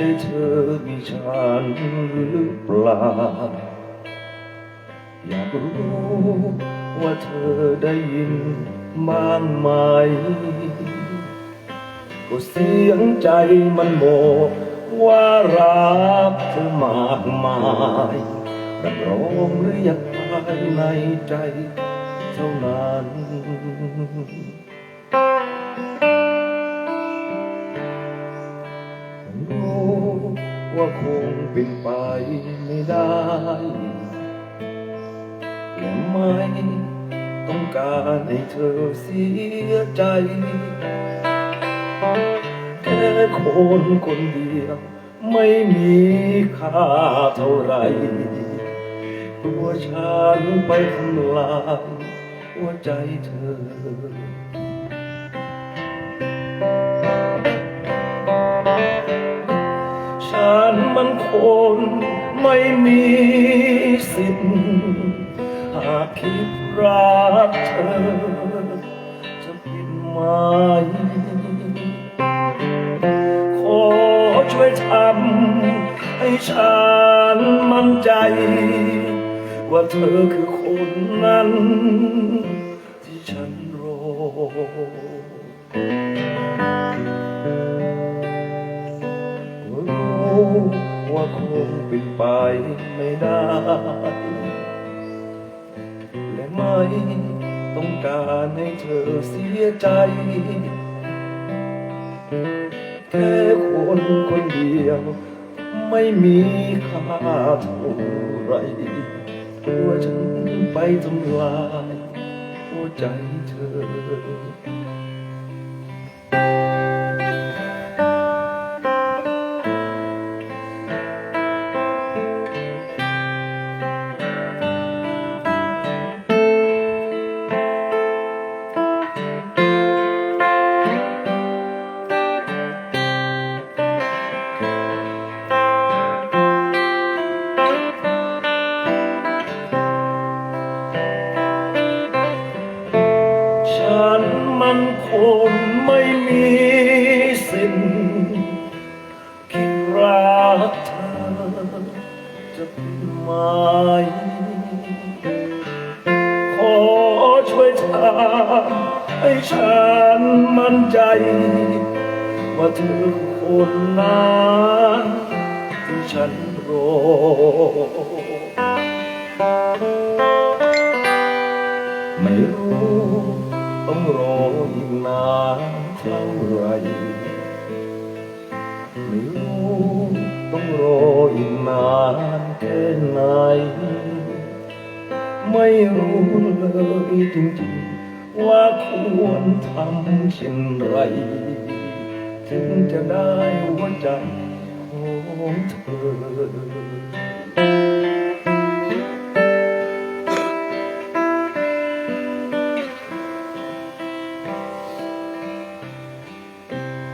ใจเธอมีฉันหรือเปล่า อยากรู้ว่าเธอได้ยินบ้างไหม ก็เสียงใจมันบว่ารักเธอมากมายรับรองหรืออยากภายในใจเท่านั้น ว่าคงเป็นไปไม่ได้และไม่ต้องการให้เธอเสียใจ แค่คนคนเดียว ไม่มีค่าเท่าไรตัวฉันไปทำลายหัวใจเธอ คนไม่มีสิทธิ์หากคิดรักเธอ จะผิดไหมขอช่วยทำให้ฉันมั่นใจ ว่าเธอคือคนนั้น ที่ฉันรอ ไม่ได้ และไม่ต้องการให้เธอเสียใจ แค่คนคนเดียว ไม่มีค่าเท่าไหรตัวฉันไปทำลายหัวใจเธอ ช่วยทำให้ฉันมั่นใจ ว่าเธอคนนั้นที่ฉันรอไม่รู้ต้องรออีกนานเท่าไหร ไม่รู้เลยจริงๆ ว่าควรทำเช่นไร ถึงจะได้หัวใจของเธอ